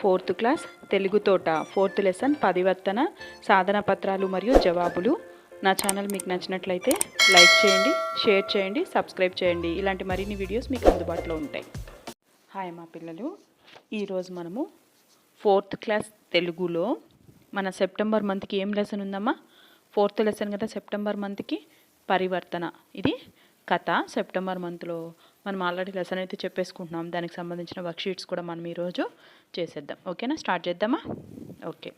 Fourth class Telugu తోట fourth lesson పరివర్తన సాధన పత్రాలు మరియు జవాబులు. నా ఛానల్ మీకు నచ్చినట్లయితే లైక్ చేయండి షేర్ చేయండి సబ్స్క్రైబ్ చేయండి. ఇలాంటి మరిన్ని వీడియోస్ మీకు అందుబాటులో ఉంటాయి. హాయ్ మా పిల్లలు. ఈరోజు మనము ఫోర్త్ క్లాస్ తెలుగులో మన సెప్టెంబర్ మంత్కి ఏం లెసన్ ఉందమ్మా? ఫోర్త్ లెసన్ కదా సెప్టెంబర్ మంత్కి? పరివర్తన. ఇది కథ సెప్టెంబర్ మంత్లో. మనం ఆల్రెడీ లెసన్ అయితే చెప్పేసుకుంటున్నాం. దానికి సంబంధించిన వర్క్ షీట్స్ కూడా మనం ఈరోజు చేసేద్దాం. ఓకేనా? స్టార్ట్ చేద్దామా? ఓకే.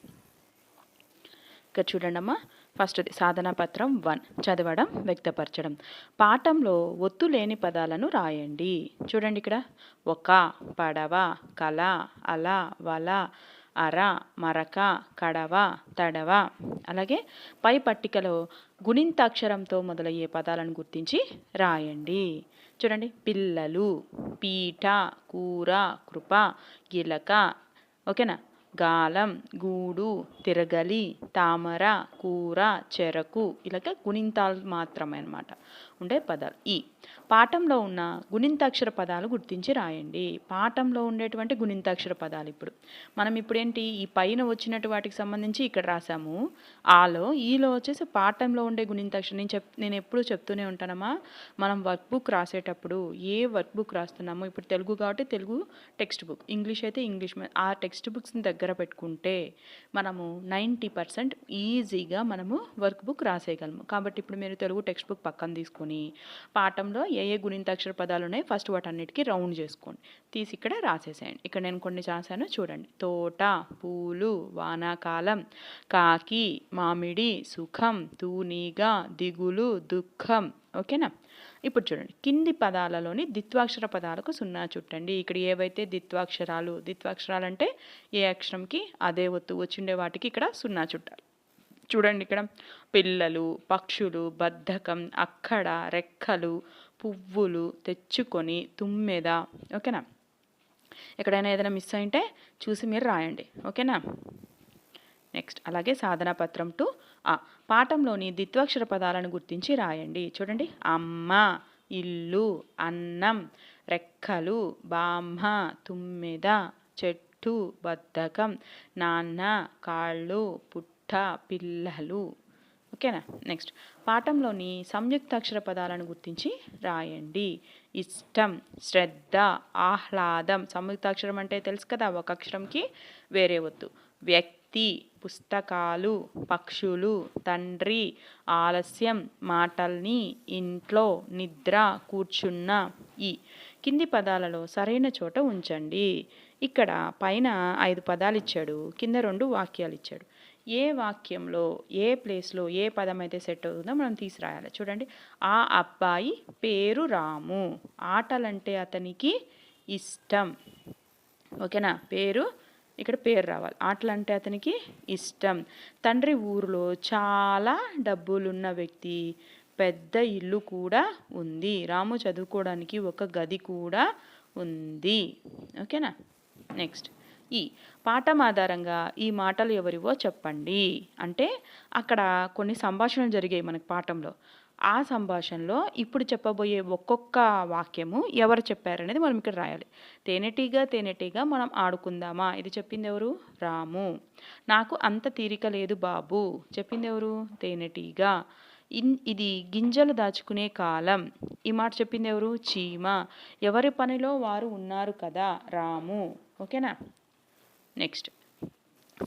ఇక్కడ చూడండి అమ్మా ఫస్ట్ సాధనా పత్రం వన్. చదవడం వ్యక్తపరచడం. పాఠంలో ఒత్తు లేని పదాలను రాయండి. చూడండి ఇక్కడ. ఒక పడవ కల అల వల అర మరక కడవ తడవ. అలాగే పై పట్టికలో గుణింతాక్షరంతో మొదలయ్యే పదాలను గుర్తించి రాయండి. చూడండి. పిల్లలు పీట కూర కృప గిలక ఓకేనా? గాలం గూడు తిరగలి తామర కూర చెరకు ఇలాగ గుణింతాలు మాత్రమే అనమాట ఉండే పదాలు. ఈ పాఠంలో ఉన్న గుణింతాక్షర పదాలు గుర్తించి రాయండి. పాఠంలో ఉండేటువంటి గుణింతాక్షర పదాలు ఇప్పుడు. మనం ఇప్పుడు ఏంటి ఈ పైన వచ్చినట్టు వాటికి సంబంధించి ఇక్కడ రాసాము ఆలో ఈలో వచ్చేసి పాఠంలో ఉండే గుణింతాక్షరం. నేను చెప్ నేను ఎప్పుడు చెప్తూనే ఉంటానమ్మా. మనం వర్క్ బుక్ రాసేటప్పుడు ఏ వర్క్ బుక్ రాస్తున్నామో ఇప్పుడు తెలుగు కాబట్టి తెలుగు టెక్స్ట్ బుక్. ఇంగ్లీష్ అయితే ఇంగ్లీష్ ఆ టెక్స్ట్ బుక్స్ని దగ్గర పెట్టుకుంటే మనము నైంటీ పర్సెంట్ ఈజీగా మనము వర్క్ బుక్ రాసేయగలము. కాబట్టి ఇప్పుడు మీరు తెలుగు టెక్స్ట్ బుక్ పక్కన తీసుకుని పాఠంలో ఏ ఏ గుణింతాక్షర పదాలు ఉన్నాయి ఫస్ట్ వాటన్నిటికీ రౌండ్ చేసుకోండి. తీసి ఇక్కడ రాసేసేయండి. ఇక్కడ నేను కొన్ని రాశాను చూడండి. తోట పూలు వానాకాలం కాకి మామిడి సుఖం తూనీగా దిగులు దుఃఖం. ఓకేనా? ఇప్పుడు చూడండి. కింది పదాలలోని దిత్వాక్షర పదాలకు సున్నా చుట్టండి. ఇక్కడ ఏవైతే దిత్వాక్షరాలు దిత్వాక్షరాలు అంటే ఏ అక్షరంకి అదే ఒత్తు వచ్చిండే వాటికి ఇక్కడ సున్నా చుట్టాలి. చూడండి ఇక్కడ. పిల్లలు పక్షులు బద్ధకం అక్కడ రెక్కలు పువ్వులు తెచ్చుకొని తుమ్మెద? ఓకేనా? ఎక్కడైనా ఏదైనా మిస్ అయింటే చూసి మీరు రాయండి. ఓకేనా? నెక్స్ట్ అలాగే సాధన పత్రం టు ఆ. పాఠంలోని ద్విత్వాక్షర పదాలను గుర్తించి రాయండి. చూడండి. అమ్మ ఇల్లు అన్నం రెక్కలు బామ్మ తుమ్మెద చెట్టు బద్ధకం నాన్న కాళ్ళు పుట్టు పిల్లలు. ఓకేనా? నెక్స్ట్. పాఠంలోని సంయుక్తాక్షర పదాలను గుర్తించి రాయండి. ఇష్టం శ్రద్ధ ఆహ్లాదం. సంయుక్తాక్షరం అంటే తెలుసు కదా ఒక అక్షరంకి వేరే వద్దు వ్యక్తి పుస్తకాలు పక్షులు తండ్రి ఆలస్యం మాటల్ని ఇంట్లో నిద్ర కూర్చున్న ఈ. కింది పదాలలో సరైన చోట ఉంచండి. ఇక్కడ పైన ఐదు పదాలు ఇచ్చాడు కింద రెండు వాక్యాలు ఇచ్చాడు. ఏ వాక్యంలో ఏ ప్లేస్లో ఏ పదం అయితే సెట్ అవుతుందో మనం తీసుకురాయాలి. చూడండి ఆ అబ్బాయి పేరు రాము. ఆటలంటే అతనికి ఇష్టం. ఓకేనా? పేరు ఇక్కడ పేరు రావాలి. ఆటలు అంటే అతనికి ఇష్టం. తండ్రి ఊరిలో చాలా డబ్బులున్న వ్యక్తి పెద్ద ఇల్లు కూడా ఉంది. రాము చదువుకోవడానికి ఒక గది కూడా ఉంది. ఓకేనా? నెక్స్ట్. ఈ పాఠం ఆధారంగా ఈ మాటలు ఎవరివో చెప్పండి. అంటే అక్కడ కొన్ని సంభాషణలు జరిగాయి మనకి పాఠంలో. ఆ సంభాషణలో ఇప్పుడు చెప్పబోయే ఒక్కొక్క వాక్యము ఎవరు చెప్పారనేది మనం ఇక్కడ రాయాలి. తేనెటీగా తేనెటీగా మనం ఆడుకుందామా? ఇది చెప్పింది ఎవరు రాము. నాకు అంత తీరిక లేదు బాబు. చెప్పింది ఎవరు తేనెటీగా. ఇన్ ఇది గింజలు దాచుకునే కాలం. ఈ మాట చెప్పింది ఎవరు చీమ. ఎవరి పనిలో వారు ఉన్నారు కదా? రాము. ఓకేనా? నెక్స్ట్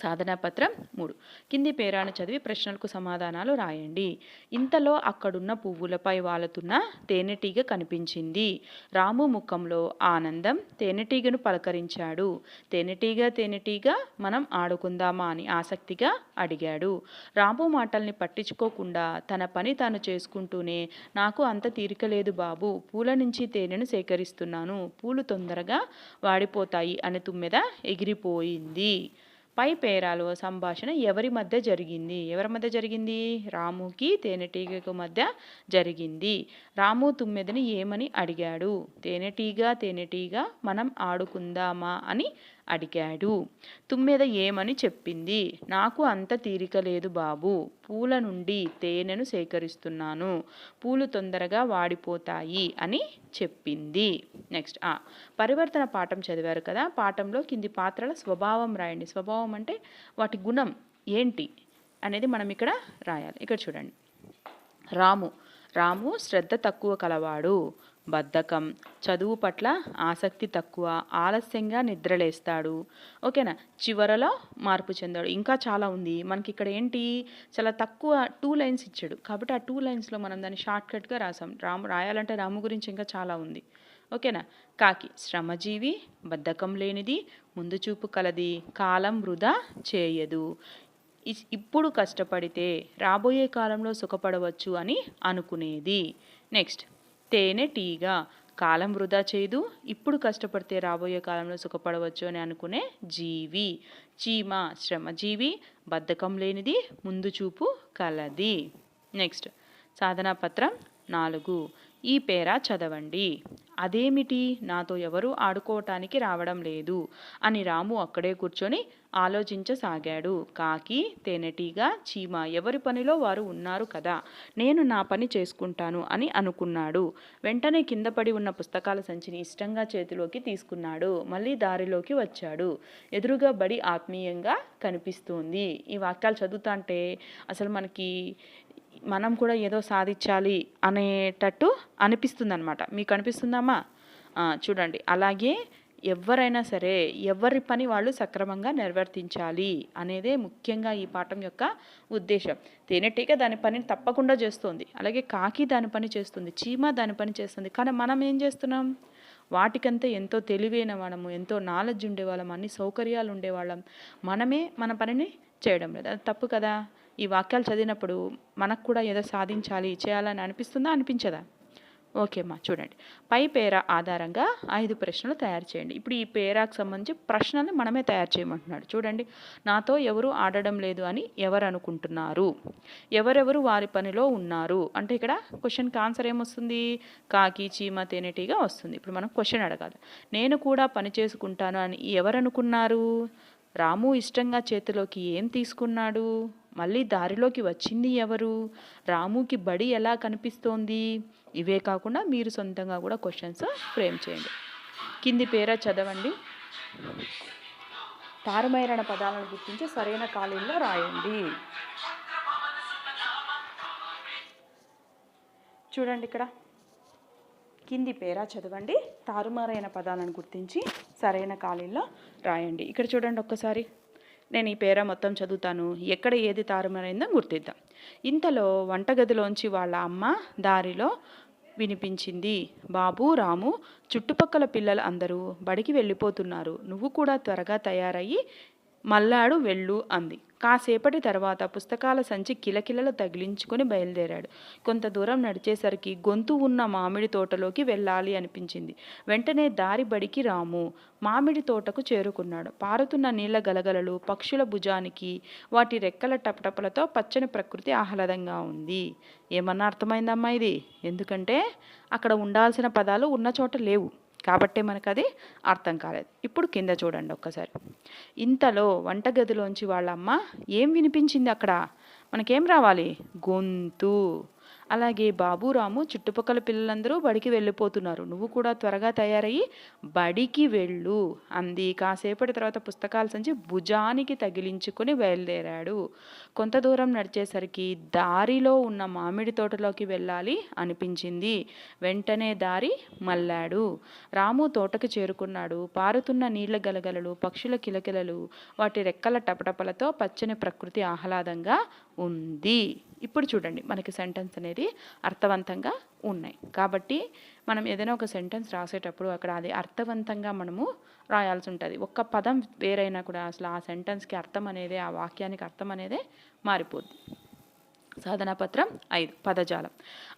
సాధనా పత్రం మూడు. కింది పేరాను చదివి ప్రశ్నలకు సమాధానాలు రాయండి. ఇంతలో అక్కడున్న పువ్వులపై వాలుతున్న తేనెటీగ కనిపించింది. రాము ముఖంలో ఆనందం తేనెటీగను పలకరించాడు. తేనెటీగ తేనెటీగ మనం ఆడుకుందామా అని ఆసక్తిగా అడిగాడు. రాము మాటల్ని పట్టించుకోకుండా తన పని తాను చేసుకుంటూనే నాకు అంత తీరిక లేదు బాబు పూల నుంచి తేనెను సేకరిస్తున్నాను. పూలు తొందరగా వాడిపోతాయి అని తుమ్మెద ఎగిరిపోయింది. పై పేరాలు సంభాషణ ఎవరి మధ్య జరిగింది? ఎవరి మధ్య జరిగింది? రాముకి తేనెటీగకు మధ్య జరిగింది. రాము తుమ్మెదని ఏమని అడిగాడు? తేనెటీగ తేనెటీగ మనం ఆడుకుందామా అని అడిగాడు. తుమ్మెద ఏమని చెప్పింది? నాకు అంత తీరిక లేదు బాబు. పూల నుండి తేనెను సేకరిస్తున్నాను. పూలు తొందరగా వాడిపోతాయి అని చెప్పింది. నెక్స్ట్. ఆ పరివర్తన పాఠం చదివారు కదా? పాఠంలో కింది పాత్రల స్వభావం రాయండి. స్వభావం అంటే వాటి గుణం ఏంటి అనేది మనం ఇక్కడ రాయాలి. ఇక్కడ చూడండి. రాము. రాము శ్రద్ధ తక్కువ కలవాడు. బద్ధకం చదువు పట్ల ఆసక్తి తక్కువ ఆలస్యంగా నిద్రలేస్తాడు. ఓకేనా? చివరలో మార్పు చెందాడు. ఇంకా చాలా ఉంది. మనకి ఇక్కడ ఏంటి? చాలా తక్కువ టూ లైన్స్ ఇచ్చాడు. కాబట్టి ఆ టూ లైన్స్లో మనం దాన్ని షార్ట్కట్గా రాసాం. రాము రాయాలంటే రాము గురించి ఇంకా చాలా ఉంది. ఓకేనా? కాకి శ్రమజీవి బద్ధకం లేనిది ముందు చూపు కలది కాలం వృధా చేయదు. ఇప్పుడు కష్టపడితే రాబోయే కాలంలో సుఖపడవచ్చు అని అనుకునేది. నెక్స్ట్. తేనె టీగా. కాలం వృధా చేయదు ఇప్పుడు కష్టపడితే రాబోయే కాలంలో సుఖపడవచ్చు అని అనుకునే జీవి. చీమ శ్రమజీవి. బద్ధకం లేనిది. ముందు చూపు కలది. నెక్స్ట్ సాధనా పత్రం నాలుగు. ఈ పేర చదవండి. అదేమిటి? నాతో ఎవరు ఆడుకోవటానికి రావడం లేదు. అని రాము అక్కడే కూర్చొని ఆలోచించసాగాడు. కాకి తేనెటీగ చీమ ఎవరి పనిలో వారు ఉన్నారు కదా? నేను నా పని చేసుకుంటాను అని అనుకున్నాడు. వెంటనే కింద పడి ఉన్న పుస్తకాల సంచిని ఇష్టంగా చేతిలోకి తీసుకున్నాడు. మళ్ళీ దారిలోకి వచ్చాడు. ఎదురుగా బడి ఆత్మీయంగా కనిపిస్తుంది. ఈ వాక్యాలు చదువుతాంటే అసలు మనకి మనం కూడా ఏదో సాధించాలి అనేటట్టు అనిపిస్తుంది అనమాట మీకు అనిపిస్తుందమ్మా? చూడండి. అలాగే ఎవరైనా సరే ఎవరి పని వాళ్ళు సక్రమంగా నిర్వర్తించాలి అనేదే ముఖ్యంగా ఈ పాఠం యొక్క ఉద్దేశం. తేనెటీగ దాని పనిని తప్పకుండా చేస్తుంది. అలాగే కాకి దాని పని చేస్తుంది. చీమ దాని పని చేస్తుంది. కానీ మనం ఏం చేస్తున్నాం? వాటికంతా ఎంతో తెలివైన వాళ్ళము ఎంతో నాలెడ్జ్ ఉండేవాళ్ళం అన్ని సౌకర్యాలు ఉండేవాళ్ళం. మనమే మన పనిని చేయడం లేదు. అది తప్పు కదా? ఈ వాక్యాలు చదివినప్పుడు మనకు కూడా ఏదో సాధించాలి చేయాలని అనిపిస్తుందా? అనిపించదా? ఓకేమ్మా చూడండి. పై పేర ఆధారంగా ఐదు ప్రశ్నలు తయారు చేయండి. ఇప్పుడు ఈ పేరాకు సంబంధించి ప్రశ్నలు మనమే తయారు చేయమంటున్నాడు. చూడండి. నాతో ఎవరు ఆడడం లేదు అని ఎవరు అనుకుంటున్నారు? ఎవరెవరు వారి పనిలో ఉన్నారు? అంటే ఇక్కడ క్వశ్చన్కి ఆన్సర్ ఏమొస్తుంది? కాకి చీమ తేనెటీగా వస్తుంది. ఇప్పుడు మనం క్వశ్చన్ అడగాలి. నేను కూడా పని చేసుకుంటాను అని ఎవరు అనుకున్నారు? రాము ఇష్టంగా చేతిలోకి ఏం తీసుకున్నాడు? మళ్ళీ దారిలోకి వచ్చింది ఎవరు? రాముకి బడి ఎలా కనిపిస్తోంది? ఇవే కాకుండా మీరు సొంతంగా కూడా క్వశ్చన్స్ ఫ్రేమ్ చేయండి. కింది పేర చదవండి. తారుమైరణ పదాలను గుర్తించి సరైన ఖాళీల్లో రాయండి. చూడండి ఇక్కడ. కింది పేరా చదవండి. తారుమారైన పదాలను గుర్తించి సరైన ఖాళీల్లో రాయండి. ఇక్కడ చూడండి ఒక్కసారి. నేను ఈ పేర మొత్తం చదువుతాను. ఎక్కడ ఏది తారుమారైందో గుర్తిద్దాం. ఇంతలో వంటగదిలోంచి వాళ్ళ అమ్మ దారిలో వినిపించింది. బాబు రాము చుట్టుపక్కల పిల్లలు అందరూ బడికి వెళ్ళిపోతున్నారు. నువ్వు కూడా త్వరగా తయారయ్యి మల్లాడు వెళ్ళు అంది. కాసేపటి తర్వాత పుస్తకాల సంచి కిలకిలలు తగిలించుకొని బయలుదేరాడు. కొంత దూరం నడిచేసరికి గొంతు ఉన్న మామిడి తోటలోకి వెళ్ళాలి అనిపించింది. వెంటనే దారి బడికి రాము. మామిడి తోటకు చేరుకున్నాడు. పారుతున్న నీళ్ళ గలగలలు పక్షుల భుజానికి వాటి రెక్కల టపటపలతో పచ్చని ప్రకృతి ఆహ్లాదంగా ఉంది. ఏమన్నా అర్థమైందమ్మా ఇది? ఎందుకంటే అక్కడ ఉండాల్సిన పదాలు ఉన్న చోట లేవు. కాబట్టే మనకు అది అర్థం కాలేదు. ఇప్పుడు కింద చూడండి ఒక్కసారి. ఇంతలో వంటగదిలోంచి వాళ్ళమ్మ ఏం వినిపించింది అక్కడ? మనకేం రావాలి? గొంతు. అలాగే బాబురాము చుట్టుపక్కల పిల్లలందరూ బడికి వెళ్ళిపోతున్నారు. నువ్వు కూడా త్వరగా తయారయ్యి బడికి వెళ్ళు అంది. కాసేపటి తర్వాత పుస్తకాల సంచి భుజానికి తగిలించుకొని బయలుదేరాడు. కొంత దూరం నడిచేసరికి దారిలో ఉన్న మామిడి తోటలోకి వెళ్ళాలి అనిపించింది. వెంటనే దారి మళ్ళాడు. రాము తోటకు చేరుకున్నాడు. పారుతున్న నీళ్ళ గలగలలు పక్షుల కిలకిలలు వాటి రెక్కల టపటపలతో పచ్చని ప్రకృతి ఆహ్లాదంగా ఉంది. ఇప్పుడు చూడండి మనకి సెంటెన్స్ అనేది అర్థవంతంగా ఉన్నాయి. కాబట్టి మనం ఏదైనా ఒక సెంటెన్స్ రాసేటప్పుడు అక్కడ అది అర్థవంతంగా మనము రాయాల్సి ఉంటుంది. ఒక్క పదం వేరైనా కూడా అసలు ఆ సెంటెన్స్కి అర్థం అనేది ఆ వాక్యానికి అర్థం అనేదే మారిపోద్ది. సాధనాపత్రం ఐదు పదజాలం.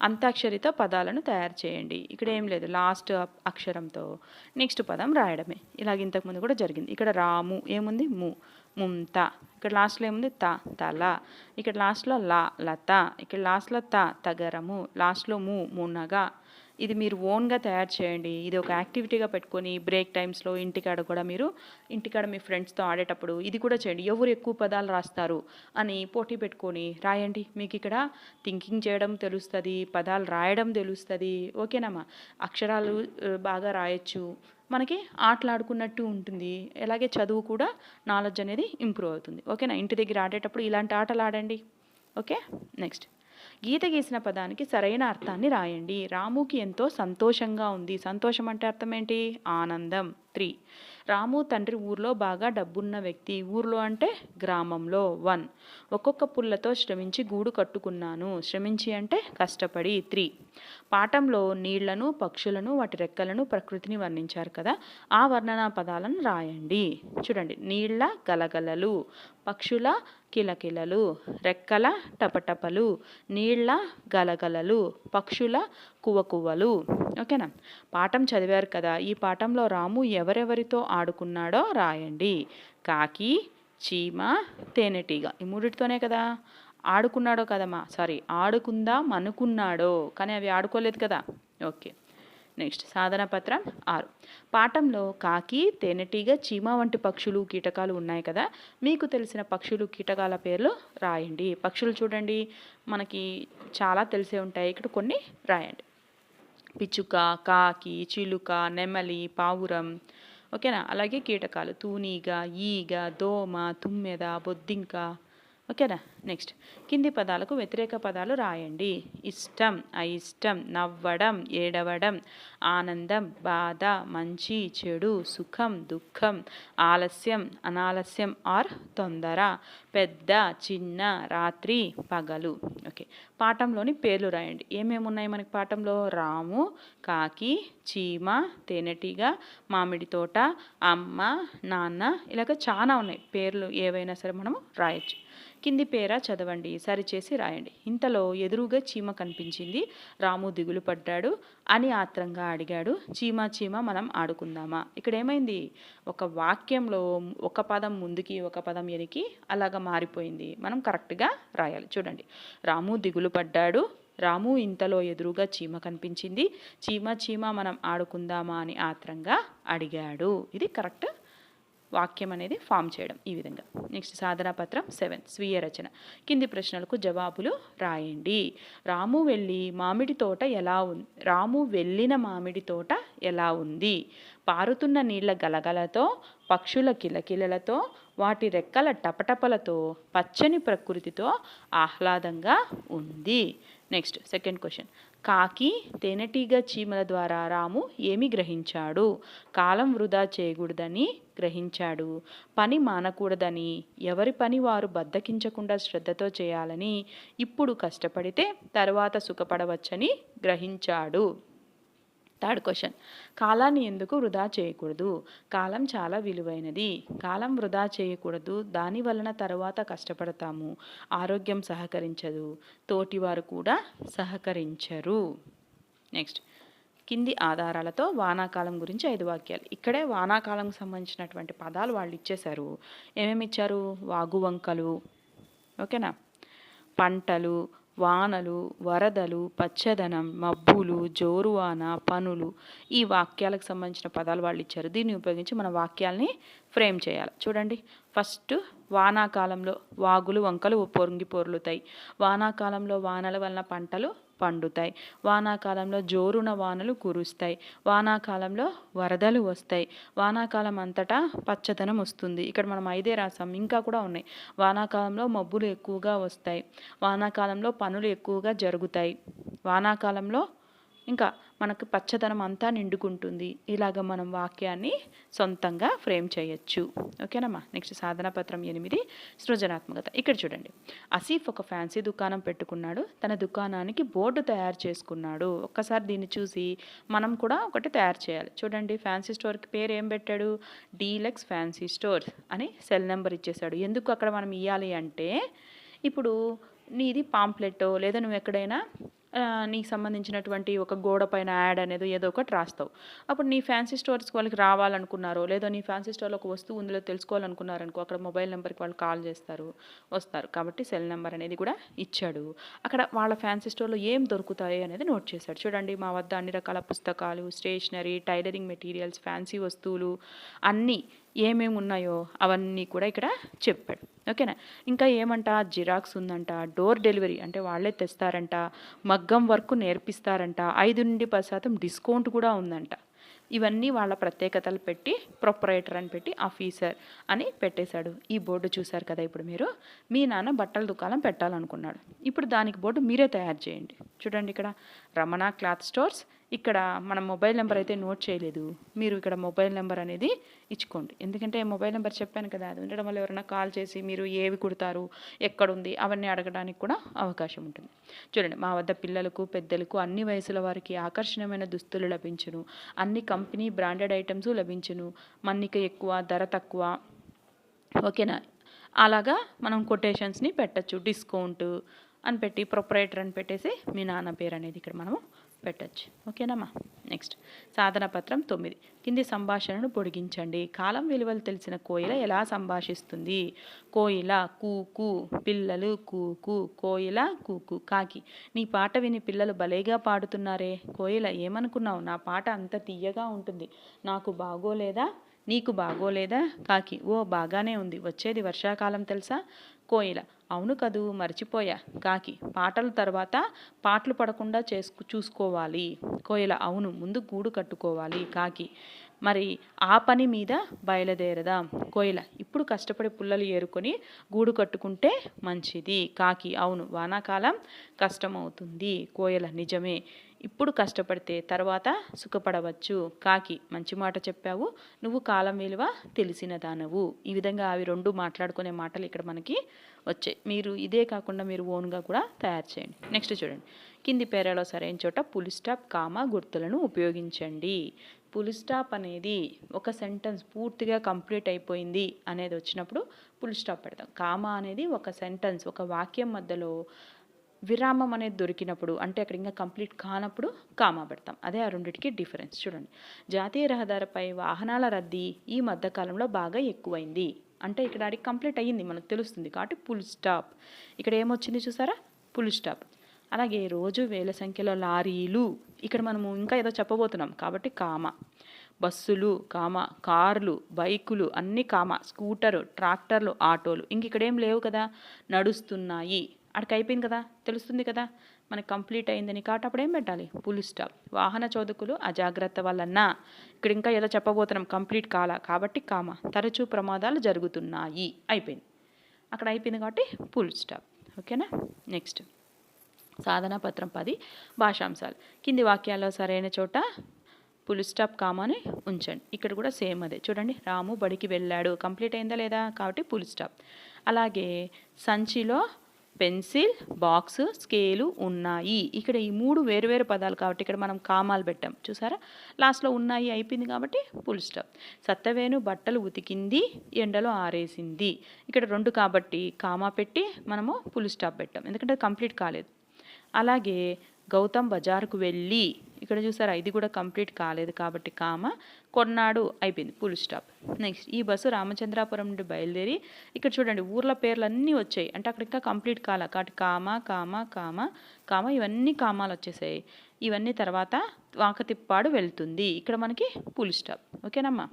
అంతాక్షరితో పదాలను తయారు చేయండి. ఇక్కడ ఏం లేదు లాస్ట్ అక్షరంతో నెక్స్ట్ పదం రాయడమే. ఇలాగ ఇంతకుముందు కూడా జరిగింది. ఇక్కడ రాము ఏముంది? ము. ముంత ఇక్కడ లాస్ట్లో ఏముంది? త తల. ఇక్కడ లాస్ట్లో లా లత. ఇక్కడ లాస్ట్లో త తగరము. లాస్ట్లో ము మునగ. ఇది మీరు ఓన్గా తయారు చేయండి. ఇది ఒక యాక్టివిటీగా పెట్టుకొని బ్రేక్ టైమ్స్లో ఇంటికాడ కూడా మీరు ఇంటికాడ మీ ఫ్రెండ్స్తో ఆడేటప్పుడు ఇది కూడా చేయండి. ఎవరు ఎక్కువ పదాలు రాస్తారు అని పోటీ పెట్టుకొని రాయండి. మీకు ఇక్కడ థింకింగ్ చేయడం తెలుస్తుంది పదాలు రాయడం తెలుస్తుంది. ఓకేనమ్మా అక్షరాలు బాగా రాయొచ్చు. మనకి ఆటలాడుకున్నట్టు ఉంటుంది. అలాగే చదువు కూడా నాలెడ్జ్ అనేది ఇంప్రూవ్ అవుతుంది. ఓకేనా ఇంటి దగ్గర ఆడేటప్పుడు ఇలాంటి ఆటలు ఆడండి. ఓకే? నెక్స్ట్ గీత గీసిన పదానికి సరైన అర్థాన్ని రాయండి. రాముకి ఎంతో సంతోషంగా ఉంది. సంతోషం అంటే అర్థం ఏంటి? ఆనందం. త్రీ. రాము తండ్రి ఊర్లో బాగా డబ్బున్న వ్యక్తి. ఊర్లో అంటే గ్రామంలో. వన్. ఒక్కొక్క పుల్లతో శ్రమించి గూడు కట్టుకున్నాను. శ్రమించి అంటే కష్టపడి. త్రీ. పాఠంలో నీళ్ళను పక్షులను వాటి రెక్కలను ప్రకృతిని వర్ణించారు కదా. ఆ వర్ణనా పదాలను రాయండి. చూడండి. నీళ్ళ గలగలలు పక్షుల కిలకిలలు రెక్కల టపటపలు నీళ్ళ గలగలలు పక్షుల కువకువలు. ఓకేనా? పాఠం చదివారు కదా ఈ పాఠంలో రాము ఎవరెవరితో ఆడుకున్నాడో రాయండి. కాకి చీమ తేనెటీగ. ఈ మూడిటితోనే కదా? ఆడుకున్నాడో కదమ్మా? సారీ ఆడుకుందాం అనుకున్నాడో. కానీ అవి ఆడుకోలేదు కదా? ఓకే. నెక్స్ట్ సాధన పత్రం ఆరు. పాఠంలో కాకి తేనెటీగ చీమ వంటి పక్షులు కీటకాలు ఉన్నాయి కదా? మీకు తెలిసిన పక్షులు కీటకాల పేర్లు రాయండి. పక్షులు చూడండి మనకి చాలా తెలిసే ఉంటాయి. ఇక్కడ కొన్ని రాయండి. పిచ్చుక కాకి చిలుక నెమలి పావురం ఓకేనా? అలాగే కీటకాలు తూనీగ ఈగ దోమ తుమ్మెద బొద్దింక ఓకేనా? నెక్స్ట్. కింది పదాలకు వ్యతిరేక పదాలు రాయండి. ఇష్టం అయిష్టం నవ్వడం ఏడవడం ఆనందం బాధ మంచి చెడు సుఖం దుఃఖం ఆలస్యం అనాలస్యం ఆర్ తొందర పెద్ద చిన్న రాత్రి పగలు. ఓకే. పాఠంలోని పేర్లు రాయండి. ఏమేమి ఉన్నాయి మనకి పాఠంలో? రాము కాకి చీమ తేనెటీగ మామిడి తోట అమ్మ నాన్న ఇలాగ చాలా ఉన్నాయి. పేర్లు ఏవైనా సరే మనము రాయొచ్చు. కింది పేర చదవండి సరిచేసి రాయండి. ఇంతలో ఎదురుగా చీమ కనిపించింది. రాము దిగులు పడ్డాడు. అని ఆత్రంగా అడిగాడు. చీమ చీమ మనం ఆడుకుందామా? ఇక్కడ ఏమైంది ఒక వాక్యంలో ఒక పదం ముందుకి ఒక పదం వెనక్కి అలాగా మారిపోయింది. మనం కరెక్ట్గా రాయాలి. చూడండి. రాము దిగులు పడ్డాడు. రాము ఇంతలో ఎదురుగా చీమ కనిపించింది. చీమ చీమ మనం ఆడుకుందామా అని ఆత్రంగా అడిగాడు. ఇది కరెక్ట్ వాక్యం అనేది ఫామ్ చేయడం ఈ విధంగా. నెక్స్ట్ సాధనాపత్రం సెవెన్ స్వీయ రచన. కింది ప్రశ్నలకు జవాబులు రాయండి. రాము వెళ్ళి మామిడి తోట ఎలా ఉంది రాము వెళ్ళిన మామిడి తోట ఎలా ఉంది? పారుతున్న నీళ్ళ గలగలతో పక్షుల కిలకిలలతో వాటి రెక్కల టపటపలతో పచ్చని ప్రకృతితో ఆహ్లాదంగా ఉంది. Next second question. కాకి తేనెటీగ చీమల ద్వారా రాము ఏమి గ్రహించాడు? కాలం వృధా చేయకూడదని గ్రహించాడు. పని మానకూడదని ఎవరి పని వారు బద్దకించకుండా శ్రద్ధతో చేయాలని ఇప్పుడు కష్టపడితే తర్వాత సుఖపడవచ్చని గ్రహించాడు. థర్డ్ క్వశ్చన్ కాలాన్ని ఎందుకు వృధా చేయకూడదు? కాలం చాలా విలువైనది. కాలం వృధా చేయకూడదు. దాని వలన తర్వాత కష్టపడతాము. ఆరోగ్యం సహకరించదు. తోటివారు కూడా సహకరించరు. నెక్స్ట్ కింది ఆధారాలతో వానాకాలం గురించి ఐదు వాక్యాలు. ఇక్కడే వానాకాలంకి సంబంధించినటువంటి పదాలు వాళ్ళు ఇచ్చేశారు. ఏమేమి ఇచ్చారు? వాగువంకలు. ఓకేనా? పంటలు వానలు వరదలు పచ్చదనం మబ్బులు జోరువాన పనులు ఈ వాక్యాలకు సంబంధించిన పదాలు వాళ్ళు ఇచ్చారు. దీన్ని ఉపయోగించి మన వాక్యాల్ని ఫ్రేమ్ చేయాలి. చూడండి. ఫస్ట్ వానాకాలంలో వాగులు వంకలు పొంగి పొర్లుతాయి. వానాకాలంలో వానల వలన పంటలు పండుతాయి. వానాకాలంలో జోరున వానలు కురుస్తాయి. వానాకాలంలో వరదలు వస్తాయి. వానాకాలం అంతటా పచ్చదనం వస్తుంది. ఇక్కడ మనం ఐదే రాసాం. ఇంకా కూడా ఉన్నాయి. వానాకాలంలో మబ్బులు ఎక్కువగా వస్తాయి. వానాకాలంలో పనులు ఎక్కువగా జరుగుతాయి. వానాకాలంలో ఇంకా మనకు పచ్చదనం అంతా నిండుకుంటుంది. ఇలాగ మనం వాక్యాన్ని సొంతంగా ఫ్రేమ్ చేయొచ్చు. ఓకేనమ్మా? నెక్స్ట్ సాధన పత్రం ఎనిమిది సృజనాత్మకత. ఇక్కడ చూడండి. అసీఫ్ ఒక ఫ్యాన్సీ దుకాణం పెట్టుకున్నాడు. తన దుకాణానికి బోర్డు తయారు చేసుకున్నాడు. ఒక్కసారి దీన్ని చూసి మనం కూడా ఒకటి తయారు చేయాలి. చూడండి ఫ్యాన్సీ స్టోర్కి పేరు ఏం పెట్టాడు? డీలక్స్ ఫ్యాన్సీ స్టోర్ అని సెల్ నెంబర్ ఇచ్చేశాడు. ఎందుకు అక్కడ మనం ఇవ్వాలి అంటే ఇప్పుడు నీది పాంప్లెట్ లేదా నువ్వు ఎక్కడైనా నీకు సంబంధించినటువంటి ఒక గోడ పైన యాడ్ అనేది ఏదో ఒకటి రాస్తావు. అప్పుడు నీ ఫ్యాన్సీ స్టోర్స్కి వాళ్ళకి రావాలనుకున్నారో లేదో నీ ఫ్యాన్సీ స్టోర్లో ఒక వస్తువు ఉందో తెలుసుకోవాలనుకున్నారనుకో అక్కడ మొబైల్ నెంబర్కి వాళ్ళు కాల్ చేస్తారు వస్తారు. కాబట్టి సెల్ నెంబర్ అనేది కూడా ఇచ్చాడు. అక్కడ వాళ్ళ ఫ్యాన్సీ స్టోర్లో ఏం దొరుకుతాయి అనేది నోట్ చేశాడు. చూడండి మా వద్ద అన్ని రకాల పుస్తకాలు స్టేషనరీ టైలరింగ్ మెటీరియల్స్ ఫ్యాన్సీ వస్తువులు అన్నీ ఏమేమి ఉన్నాయో అవన్నీ కూడా ఇక్కడ చెప్పాడు. ఓకేనా? ఇంకా ఏమంట? జిరాక్స్ ఉందంట? డోర్ డెలివరీ అంటే వాళ్ళే తెస్తారంట. మగ్గం వర్క్ నేర్పిస్తారంట. ఐదు నుండి పది శాతం డిస్కౌంట్ కూడా ఉందంట. ఇవన్నీ వాళ్ళ ప్రత్యేకతలు పెట్టి ప్రొపరేటర్ అని పెట్టి ఆఫీసర్ అని పెట్టేశాడు. ఈ బోర్డు చూశారు కదా ఇప్పుడు మీరు? మీ నాన్న బట్టల దుకాణం పెట్టాలనుకున్నాడు. ఇప్పుడు దానికి బోర్డు మీరే తయారు చేయండి. చూడండి ఇక్కడ రమణ క్లాత్ స్టోర్స్ ఇక్కడ మన మొబైల్ నెంబర్ అయితే నోట్ చేయలేదు. మీరు ఇక్కడ మొబైల్ నెంబర్ అనేది ఇచ్చుకోండి. ఎందుకంటే మొబైల్ నెంబర్ చెప్పాను కదా అది ఉండడం వల్ల ఎవరైనా కాల్ చేసి మీరు ఏవి కుడతారు ఎక్కడుంది అవన్నీ అడగడానికి కూడా అవకాశం ఉంటుంది. చూడండి మా వద్ద పిల్లలకు పెద్దలకు అన్ని వయసుల వారికి ఆకర్షణీయమైన దుస్తులు లభించును. అన్ని కంపెనీ బ్రాండెడ్ ఐటమ్స్ లభించును. మన్నిక ఎక్కువ ధర తక్కువ. ఓకేనా? అలాగా మనం కొటేషన్స్ని పెట్టచ్చు. డిస్కౌంట్ అని పెట్టి ప్రొపరేటర్ అని పెట్టేసి మీ నాన్న పేరు అనేది ఇక్కడ మనము పెట్టచ్చు. ఓకేనమ్మా? నెక్స్ట్. సాధన పత్రం తొమ్మిది. కింది సంభాషణను పొడిగించండి. కాలం విలువలు తెలిసిన కోయిల ఎలా సంభాషిస్తుంది? కోయిల కూకు పిల్లలు కూకు కోయిల కూకు కాకి. నీ పాట విని పిల్లలు భలేగా పాడుతున్నారే. కోయిల ఏమనుకున్నావు? నా పాట అంత తీయగా ఉంటుంది. నాకు బాగోలేదా? నీకు బాగోలేదా? కాకి. ఓ బాగానే ఉంది. వచ్చేది వర్షాకాలం తెలుసా? కోయిల అవును కదూ మర్చిపోయా. కాకి పాటల తర్వాత పాటలు పడకుండా చేసుకు చూసుకోవాలి. కోయల అవును ముందు గూడు కట్టుకోవాలి. కాకి మరి ఆ పని మీద బయలుదేరదాం. కోయిల ఇప్పుడు కష్టపడి పుల్లలు ఏరుకొని గూడు కట్టుకుంటే మంచిది. కాకి అవును వానాకాలం కష్టమవుతుంది. కోయల నిజమే. ఇప్పుడు కష్టపడితే తర్వాత సుఖపడవచ్చు. కాకి మంచి మాట చెప్పావు. నువ్వు కాలం విలువ తెలిసిన దానవు. ఈ విధంగా అవి రెండు మాట్లాడుకునే మాటలు ఇక్కడ మనకి వచ్చాయి. మీరు ఇదే కాకుండా మీరు ఓన్గా కూడా తయారు చేయండి. నెక్స్ట్ చూడండి. కింది పేరాలో సరైన చోట పులి స్టాప్ కామ గుర్తులను ఉపయోగించండి. పులి స్టాప్ అనేది ఒక సెంటెన్స్ పూర్తిగా కంప్లీట్ అయిపోయింది అనేది వచ్చినప్పుడు పులి స్టాప్ పెడతాం. కామా అనేది ఒక సెంటెన్స్ ఒక వాక్యం మధ్యలో విరామం అనేది దొరికినప్పుడు అంటే అక్కడ ఇంకా కంప్లీట్ కానప్పుడు కామా పెడతాం. అదే ఆ రెండింటికి డిఫరెన్స్. చూడండి. జాతీయ రహదారిపై వాహనాల రద్దీ ఈ మధ్యకాలంలో బాగా ఎక్కువైంది. అంటే ఇక్కడ అడిగి కంప్లీట్ అయ్యింది మనకు తెలుస్తుంది కాబట్టి పుల్ స్టాప్ ఇక్కడ ఏమొచ్చింది చూసారా? పుల్ స్టాప్ అలాగే రోజు వేల సంఖ్యలో లారీలు. ఇక్కడ మనము ఇంకా ఏదో చెప్పబోతున్నాం కాబట్టి కామ. బస్సులు కామ కార్లు బైకులు అన్నీ కామ. స్కూటరు ట్రాక్టర్లు ఆటోలు. ఇంక ఇక్కడేం లేవు కదా? నడుస్తున్నాయి. అక్కడికి అయిపోయింది కదా తెలుస్తుంది కదా. మనకి కంప్లీట్ అయిందని కాబట్టి అప్పుడు ఏం పెట్టాలి? పులి స్టాప్ వాహన చోదకులు అజాగ్రత్త వలన. ఇక్కడ ఇంకా ఏదో చెప్పబోతున్నాం కంప్లీట్ కాలా. కాబట్టి కామ. తరచూ ప్రమాదాలు జరుగుతున్నాయి. అయిపోయింది. అక్కడ అయిపోయింది కాబట్టి పుల్ స్టాప్ ఓకేనా నెక్స్ట్ సాధన పత్రం పది భాషాంశాలు. కింది వాక్యాల్లో సరైన చోట పులి స్టాప్ కామాని ఉంచండి. ఇక్కడ కూడా సేమ్ అదే. చూడండి రాము బడికి వెళ్ళాడు. కంప్లీట్ అయిందా లేదా? కాబట్టి పులి స్టాప్ అలాగే సంచిలో పెన్సిల్ బాక్స్ స్కేలు ఉన్నాయి. ఇక్కడ ఈ మూడు వేరు వేరు పదాలు కాబట్టి ఇక్కడ మనం కామాలు పెట్టాం. చూసారా? లాస్ట్లో ఉన్నాయి అయిపోయింది కాబట్టి ఫుల్ స్టాప్. సత్తవేణు బట్టలు ఉతికింది ఎండలో ఆరేసింది. ఇక్కడ రెండు కాబట్టి కామా పెట్టి మనము పుల్ స్టాప్ పెట్టాం. ఎందుకంటే కంప్లీట్ కాలేదు. అలాగే గౌతమ్ బజార్కు వెళ్ళి ఇక్కడ చూసారా ఇది కూడా కంప్లీట్ కాలేదు కాబట్టి కామ. కొన్నాడు అయిపోయింది ఫుల్ స్టాప్ నెక్స్ట్ ఈ బస్సు రామచంద్రాపురం నుండి బయలుదేరి ఇక్కడ చూడండి ఊర్ల పేర్లు అన్నీ వచ్చాయి. అంటే అక్కడ ఇంకా కంప్లీట్ కాల. కాబట్టి కామ కామ కామ కామ ఇవన్నీ కామాలు వచ్చేసాయి. ఇవన్నీ తర్వాత వాకతిప్పాడు వెళ్తుంది. ఇక్కడ మనకి ఫుల్ స్టాప్ ఓకేనమ్మా?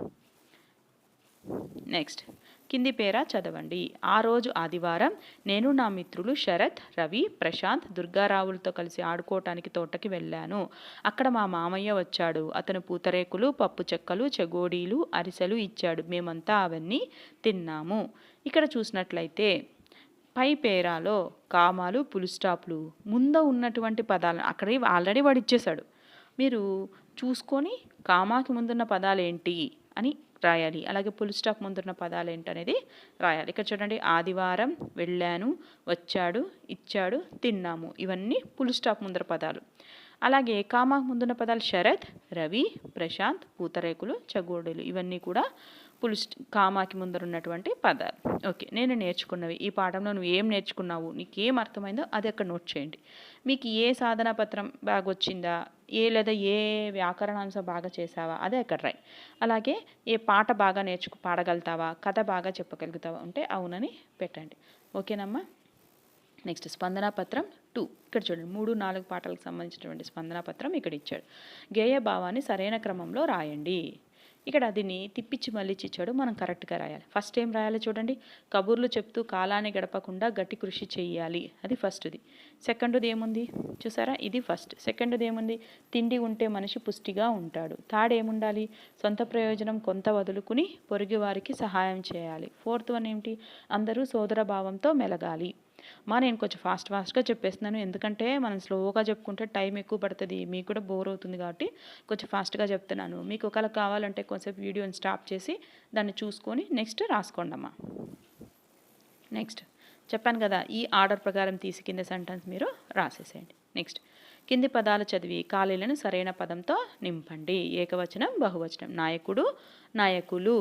నెక్స్ట్ కింది పేర చదవండి. ఆ రోజు ఆదివారం నేను నా మిత్రులు శరత్ రవి ప్రశాంత్ దుర్గారావులతో కలిసి ఆడుకోవటానికి తోటకి వెళ్ళాను. అక్కడ మా మామయ్య వచ్చాడు. అతను పూతరేకులు పప్పు చెక్కలు చెగోడీలు అరిసెలు ఇచ్చాడు. మేమంతా అవన్నీ తిన్నాము. ఇక్కడ చూసినట్లయితే పై పేరాలో కామాలు పులు స్టాప్లు ముంద ఉన్నటువంటి పదాలను అక్కడ ఆల్రెడీ వాడు ఇచ్చేశాడు. మీరు చూసుకొని కామాకి ముందున్న పదాలు ఏంటి అని రాయాలి. అలాగే పుల్ స్టాప్ ముందున్న పదాలు ఏంటనేది రాయాలి. ఇక్కడ చూడండి ఆదివారం వెళ్ళాను వచ్చాడు ఇచ్చాడు తిన్నాము. ఇవన్నీ పుల్ స్టాప్ ముందర పదాలు. అలాగే కామా ముందున్న పదాలు శరత్ రవి ప్రశాంత్ పూతరేకులు చగోడీలు. ఇవన్నీ కూడా పులు కామాకి ముందర ఉన్నటువంటి పదాలు. ఓకే నేను నేర్చుకున్నవి. ఈ పాఠంలో నువ్వు ఏం నేర్చుకున్నావు నీకు ఏం అర్థమైందో అది అక్కడ నోట్ చేయండి. మీకు ఏ సాధన పత్రం బాగా వచ్చిందా ఏ లేదా ఏ వ్యాకరణాంశం బాగా చేసావా అదే అక్కడ రాయి. అలాగే ఏ పాట బాగా నేర్చుకు పాడగలుగుతావా? కథ బాగా చెప్పగలుగుతావా? ఉంటే అవునని పెట్టండి. ఓకేనమ్మా? నెక్స్ట్ స్పందన పత్రం టూ. ఇక్కడ చూడండి మూడు నాలుగు పాటలకు సంబంధించినటువంటి స్పందన పత్రం ఇక్కడ ఇచ్చాడు. గేయ భావాన్ని సరైన క్రమంలో రాయండి. ఇక్కడ దీన్ని తిప్పించి మళ్ళీ ఇచ్చాడు మనం కరెక్ట్గా రాయాలి. ఫస్ట్ ఏం రాయాలి చూడండి. కబుర్లు చెప్తూ కాలాన్ని గడపకుండా గట్టి కృషి చేయాలి. అది ఫస్ట్ది సెకండ్ది ఏముంది? చూసారా? ఇది ఫస్ట్. సెకండ్ది ఏముంది? తిండి ఉంటే మనిషి పుష్టిగా ఉంటాడు. థర్డ్ ఏముండాలి? సొంత ప్రయోజనం కొంత వదులుకుని పొరుగు వారికి సహాయం చేయాలి. ఫోర్త్ వన్ ఏమిటి? అందరూ సోదర భావంతో మెలగాలి. మా నేను కొంచెం ఫాస్ట్ ఫాస్ట్గా చెప్పేస్తున్నాను. ఎందుకంటే మనం స్లోగా చెప్పుకుంటే టైం ఎక్కువ పడుతుంది. మీకు కూడా బోర్ అవుతుంది కాబట్టి కొంచెం ఫాస్ట్గా చెప్తున్నాను. మీకు ఒకవేళ కావాలంటే కొంచెం వీడియోని స్టాప్ చేసి దాన్ని చూసుకొని నెక్స్ట్ రాసుకోండి అమ్మా. నెక్స్ట్ చెప్పాను కదా ఈ ఆర్డర్ ప్రకారం తీసి కింద సెంటెన్స్ మీరు రాసేసేయండి. నెక్స్ట్ కింది పదాలు చదివి ఖాళీలను సరైన పదంతో నింపండి. ఏకవచనం బహువచనం. నాయకుడు నాయకులు.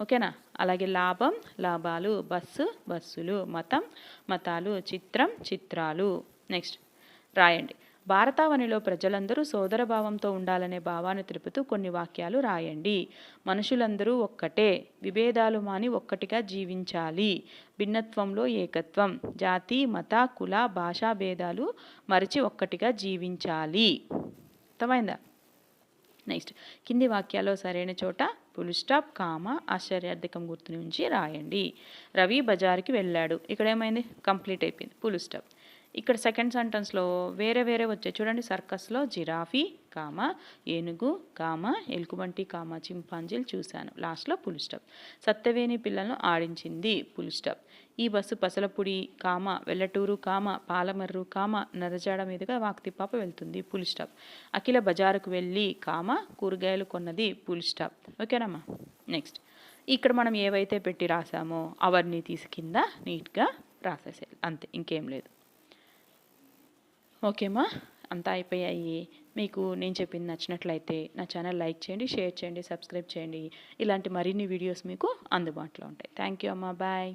ఓకేనా? అలాగే లాభం లాభాలు బస్సు బస్సులు మతం మతాలు చిత్రం చిత్రాలు. నెక్స్ట్ రాయండి. భారతావనిలో ప్రజలందరూ సోదరభావంతో ఉండాలనే భావాన్ని తెలుపుతూ కొన్ని వాక్యాలు రాయండి. మనుషులందరూ ఒక్కటే విభేదాలు మాని ఒక్కటిగా జీవించాలి. భిన్నత్వంలో ఏకత్వం జాతి మత కుల భాషా భేదాలు మరిచి ఒక్కటిగా జీవించాలి. అర్థమైందా? నెక్స్ట్ కింది వాక్యాలు సరైన చోట ఫుల్ స్టాప్ కామ ఆశ్చర్యార్థకం గుర్తు నుంచి రాయండి. రవి బజార్కి వెళ్ళాడు. ఇక్కడ ఏమైంది? కంప్లీట్ అయిపోయింది. ఫుల్ స్టాప్ ఇక్కడ సెకండ్ సెంటెన్స్లో వేరే వేరే వచ్చాయి. చూడండి సర్కస్లో జిరాఫీ కామ ఏనుగు కామ ఎలుగుబంటి కామ చింపాంజీలు చూశాను. లాస్ట్లో పులి స్టాప్ సత్యవేణి పిల్లలను ఆడించింది పులి స్టాప్ ఈ బస్సు పసలపుడి కామ వెల్లటూరు కామ పాలమర్రు కామ నరజాడ మీదుగా వాక్తిపాప వెళ్తుంది పులి స్టాప్ అఖిల బజారుకు వెళ్ళి కామ కూరగాయలు కొన్నది పులి స్టాప్ ఓకేనమ్మా? నెక్స్ట్. ఇక్కడ మనం ఏవైతే పెట్టి రాసామో అవన్నీ తీసి కింద నీట్గా రాసేసేయాలి. అంతే ఇంకేం లేదు. ఓకేమా? అంతా అయిపోయాయి. మీకు నేను చెప్పింది నచ్చినట్లయితే నా ఛానల్ లైక్ చేయండి షేర్ చేయండి సబ్స్క్రైబ్ చేయండి. ఇలాంటి మరిన్ని వీడియోస్ మీకు అందుబాటులో ఉంటాయి. థ్యాంక్ యూ అమ్మా. బాయ్.